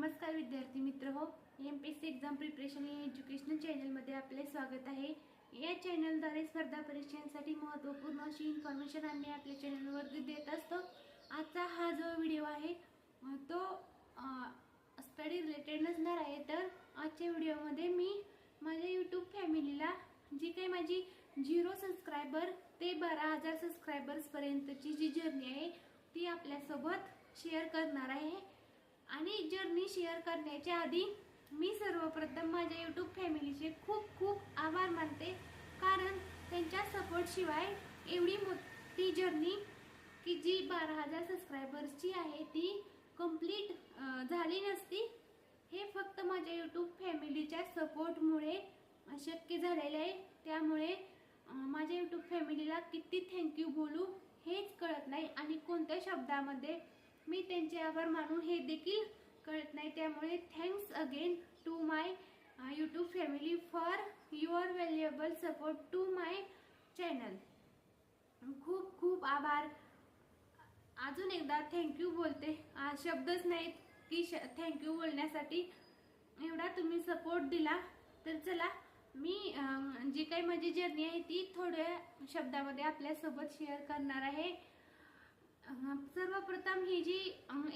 नमस्कार विद्यार्थी मित्र हो M P C exam preparation या एज्युकेशनल चॅनलमध्ये आपले स्वागत आहे. या चॅनलद्वारे स्पर्धा परीक्षांसाठी महत्त्वपूर्ण अशी इन्फॉर्मेशन आम्ही आपल्या चॅनलवरती देत असतो. आजचा हा जो व्हिडिओ आहे तो स्टडी रिलेटेड नसणार आहे तर आजच्या व्हिडिओमध्ये मी माझ्या यूट्यूब फॅमिलीला जी काही माझी झिरो सबस्क्रायबर ते बारा हजार सबस्क्रायबर्सपर्यंतची जी जर्नी आहे ती आपल्यासोबत शेअर करणार आहे. आणि जर्नी शेअर करण्याच्या आधी मी सर्वप्रथम माझ्या यूट्यूब फॅमिलीचे खूप खूप आभार मानते. कारण त्यांच्या सपोर्टशिवाय एवढी मोठी जर्नी की जी बारा हजार सबस्क्रायबर्सची आहे ती कंप्लीट झाली नसती. हे फक्त माझ्या यूट्यूब फॅमिलीच्या सपोर्टमुळे शक्य झालेलं आहे. त्यामुळे माझ्या यूट्यूब फॅमिलीला किती थँक्यू बोलू हेच कळत नाही. आणि कोणत्या शब्दामध्ये मी त्यांचे आभार मानून हे देखील कळत नाही. त्यामुळे thanks again to my YouTube family for your valuable support to my channel खूप खूप आभार. अजून एकदा थँक्यू बोलते. आ, शब्दच नाहीत की थँक्यू बोलण्यासाठी. एवढा तुम्ही सपोर्ट दिला तर चला मी जी काही माझी जर्नी आहे ती थोड्या शब्दामध्ये आपल्यासोबत शेअर करणार आहे. सर्वप्रथम ही जी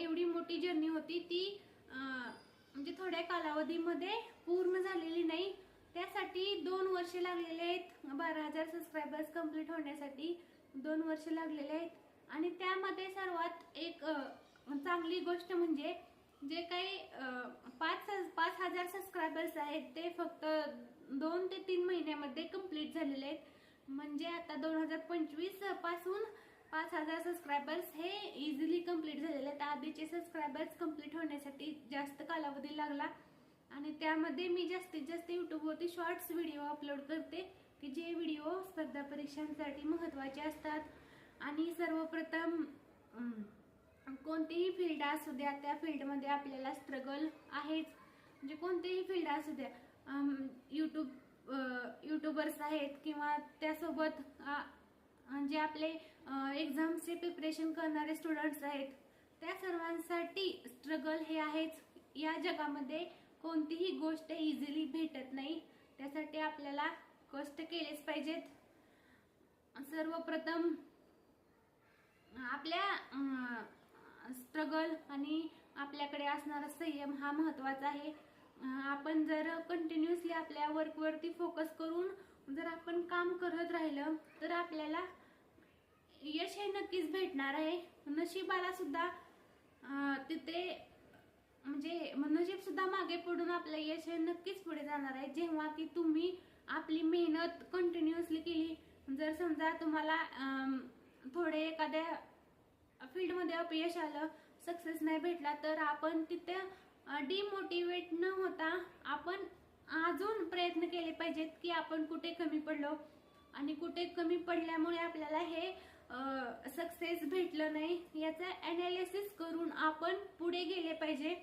एवढी मोठी जर्नी होती ती म्हणजे थोड्या कालावधीमध्ये पूर्ण झालेली नाही. त्यासाठी दोन वर्ष लागलेले आहेत. बारा हजार सबस्क्रायबर्स कंप्लीट होण्यासाठी दोन वर्ष लागलेले आहेत. आणि त्यामध्ये सर्वात एक चांगली गोष्ट म्हणजे जे काही पाच पाच हजार सबस्क्रायबर्स आहेत ते फक्त दोन ते तीन महिन्यामध्ये कंप्लीट झालेले आहेत. म्हणजे आता दोन हजार पंचवीसपासून पाच हजार सबस्क्रायबर्स हे इझिली कंप्लीट झालेले आहेत. आधीचे सबस्क्रायबर्स कंप्लीट होण्यासाठी जास्त कालावधी लागला. आणि त्यामध्ये मी जास्तीत जास्त युट्यूबवरती शॉर्ट्स व्हिडिओ अपलोड करते की जे व्हिडिओ स्पर्धा परीक्षांसाठी महत्त्वाचे असतात. आणि सर्वप्रथम कोणतीही फील्ड असू द्या त्या फील्डमध्ये आपल्याला स्ट्रगल आहेच. म्हणजे कोणतेही फील्ड असू द्या यूट्यूब युट्यूबर्स आहेत किंवा त्यासोबत जे आपले एक्झामचे प्रिपरेशन करणारे स्टुडंट्स आहेत त्या सर्वांसाठी स्ट्रगल हे आहेच. या जगामध्ये कोणतीही गोष्ट इझिली भेटत नाही. त्यासाठी आपल्याला कष्ट केलेच पाहिजेत. सर्वप्रथम आपल्या स्ट्रगल आणि आपल्याकडे असणारा संयम हा महत्त्वाचा आहे. आपण जर कंटिन्युअसली आपल्या वर्कवरती फोकस करून जर आपण काम करत राहिलं तर आपल्याला यश हे नक्कीच भेटणार आहे. नशिबाला सुद्धा तिथे म्हणजे नशीब सुद्धा मागे पडून आपलं यश हे नक्कीच पुढे जाणार आहे. जेव्हा की तुम्ही आपली मेहनत कंटिन्युअसली केली जर समजा तुम्हाला थोडे एखाद्या फील्डमध्ये अपयश आलं सक्सेस नाही भेटला तर आपण तिथे डिमोटिवेट न होता आपण अजून प्रयत्न केले पाहिजेत की आपण कुठे कमी पडलो. आणि कुठे कमी पडल्यामुळे आपल्याला हे सक्सेस भेटलं नाही याचं अनालिसिस करून आपण पुढे गेले पाहिजे.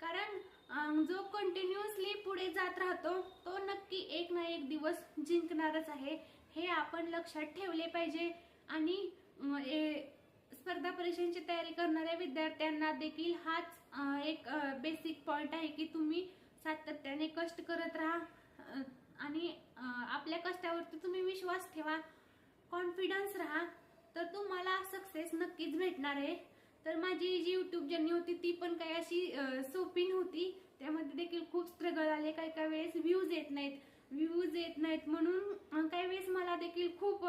कारण जो कंटिन्युअसली पुढे जात राहतो तो नक्की एक ना एक दिवस जिंकणारच आहे. हे आपण लक्षात ठेवले पाहिजे. आणि ए- स्पर्धा परीक्षांची तयारी करणाऱ्या विद्यार्थ्यांना देखील हाच एक बेसिक पॉइंट आहे की तुम्ही सातत्याने कष्ट करत राहा. आणि आपल्या कष्टावरती तुम्ही विश्वास ठेवा. कॉन्फिडन्स राहा. तर तुम्हाला सक्सेस नक्कीच भेटणार आहे. तर माझी जी युट्यूब जर्नी होती ती पण काही अशी सोपी नव्हती. त्यामध्ये देखील खूप स्ट्रगल आले. काही काही वेळेस व्ह्यूज येत नाहीत. व्ह्यूज येत नाहीत म्हणून काही वेळेस मला देखील खूप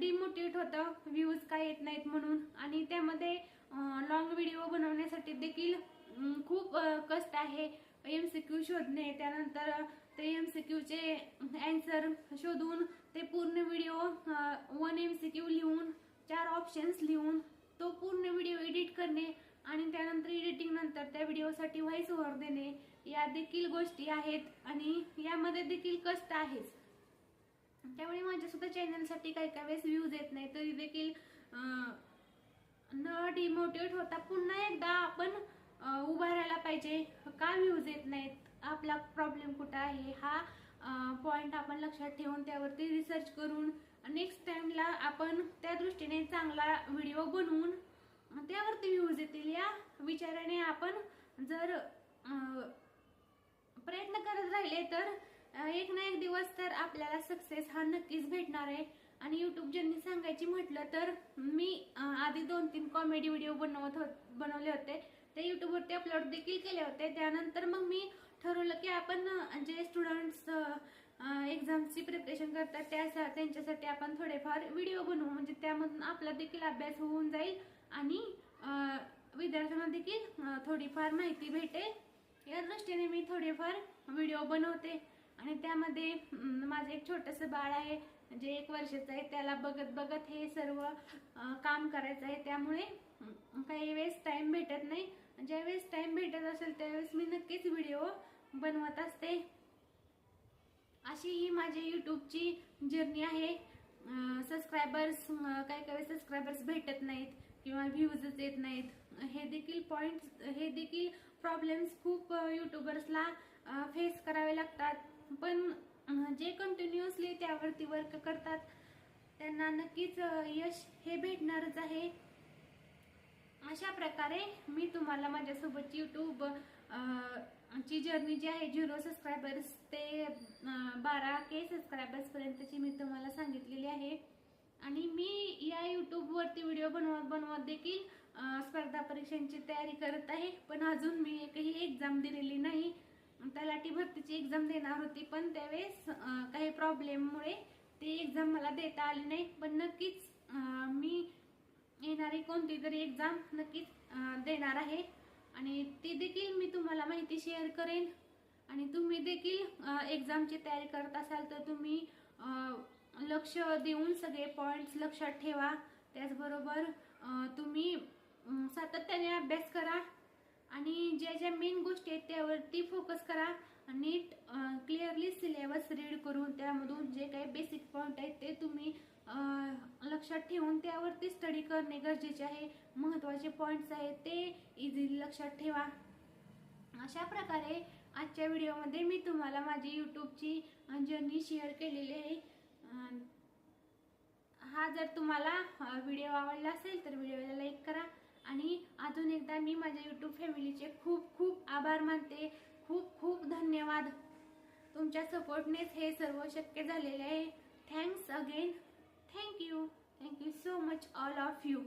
डिमोटिवेट होतं. व्ह्यूज काय येत नाहीत म्हणून. आणि त्यामध्ये लॉंग व्हिडिओ बनवण्यासाठी देखील खूप कष्ट आहे. एम सी क्यू शोधणे त्यानंतर ते एम सी क्यूचे अँसर शोधून ते पूर्ण video one M C Q लिहून चार ऑप्शन्स लिहून तो पूर्ण व्हिडिओ एडिट करणे आणि त्यानंतर एडिटिंग नंतर त्या व्हिडिओसाठी व्हॉइस ओव्हर देणे. या देखील गोष्टी आहेत आणि यामध्ये देखील कष्ट आहेच त्यामुळे माझ्या सुद्धा चॅनलसाठी काही काही वेळेस व्ह्यूज येत नाही. तरी देखील न डिमोटिवेट होता पुन्हा एकदा आपण उभा राहायला पाहिजे. का व्ह्यूज येत नाहीत? आपला प्रॉब्लेम कुठं आहे? हा पॉइंट आपण लक्षात ठेवून त्यावरती रिसर्च करून नेक्स्ट टाइमला आपण त्या दृष्टीने चांगला व्हिडिओ बनवून त्यावरती व्ह्यूज येतील. या विचाराने आपण जर प्रयत्न करत राहिले तर एक ना एक दिवस तर आपल्याला सक्सेस हा नक्कीच भेटणार आहे. आणि युट्यूब ज्यांनी सांगायची म्हटलं तर मी आधी दोन तीन कॉमेडी व्हिडिओ बनवत होत बनवले होते. ते युट्यूबवरती अपलोड देखील केले होते. त्यानंतर मग मी ठरवलं की आपण जे स्टुडंट्स एक्झामची प्रिपरेशन करतात त्या त्यांच्यासाठी आपण थोडेफार व्हिडिओ बनवू. म्हणजे त्यामधून आपला देखील अभ्यास होऊन जाईल आणि विद्यार्थ्यांना देखील थोडीफार माहिती भेटेल. या दृष्टीने मी थोडेफार व्हिडिओ बनवते. आणि त्यामध्ये माझं एक छोटंसं बाळ आहे जे एक वर्षाचं आहे. त्याला बघत बघत हे सर्व काम करायचं आहे. त्यामुळे काही वेळेस टाइम भेटत नाही. ज्यावेळेस टाइम भेटत असेल त्यावेळेस मी नक्कीच व्हिडिओ बनवत असते. अशी ही माझी यूट्यूबची जर्नी आहे. सबस्क्रायबर्स काही काही सबस्क्रायबर्स भेटत नाहीत किंवा व्ह्यूजच येत नाहीत. हे देखील पॉइंट हे देखील प्रॉब्लेम्स खूप यूट्यूबर्सला फेस करावे लागतात. पण जे कंटिन्युअसली त्यावरती वर्क करतात त्यांना नक्कीच यश हे भेटणारच आहे. अशा प्रकारे मी तुम्हाला माझ्यासोबत यूट्यूब ची जर्नी जी आहे झिरो सबस्क्रायबर्स ते बारा के सबस्क्रायबर्स पर्यंतची मी तुम्हाला सांगितलेली आहे. आणि मी या यूट्यूबवरती व्हिडिओ बनवत बनवत देखील स्पर्धा परीक्षांची तयारी करत आहे. पण अजून मी एकही एक्झाम दिलेली नाही. तलाठी भरतीची एक्झाम देणार होती पण त्यावेळेस काही प्रॉब्लेममुळे ती एक्झाम मला देता आली नाही. पण नक्कीच मी येणारी कोणती तरी एक्झाम नक्कीच देणार आहे. आणि ती देखील मी तुम्हाला माहिती शेअर करेन. आणि तुम्ही देखील एक्झामची तयारी करत असाल तर तुम्ही लक्ष देऊन सगळे पॉईंट्स लक्षात ठेवा. त्याचबरोबर तुम्ही सातत्याने अभ्यास करा. आणि ज्या ज्या मेन गोष्टी आहेत त्यावरती फोकस करा. नीट क्लिअरली सिलेबस रीड करून त्यामधून जे काही बेसिक पॉईंट आहेत ते तुम्ही लक्षात ठेवून त्यावरती स्टडी करणे गरजेचे आहे. महत्त्वाचे पॉईंट्स आहेत ते इझिली लक्षात ठेवा. अशा प्रकारे आजच्या व्हिडिओमध्ये मी तुम्हाला माझी यूट्यूबची जर्नी शेअर केलेली आहे. हा जर तुम्हाला व्हिडिओ आवडला असेल तर व्हिडिओला लाईक करा. आणि अजून एकदा मी माझ्या यूट्यूब फॅमिलीचे खूप खूप आभार मानते. खूप खूप धन्यवाद. तुमच्या सपोर्टनेच हे सर्व शक्य झालेले आहे. Thanks again thank you. Thank you so much all of you.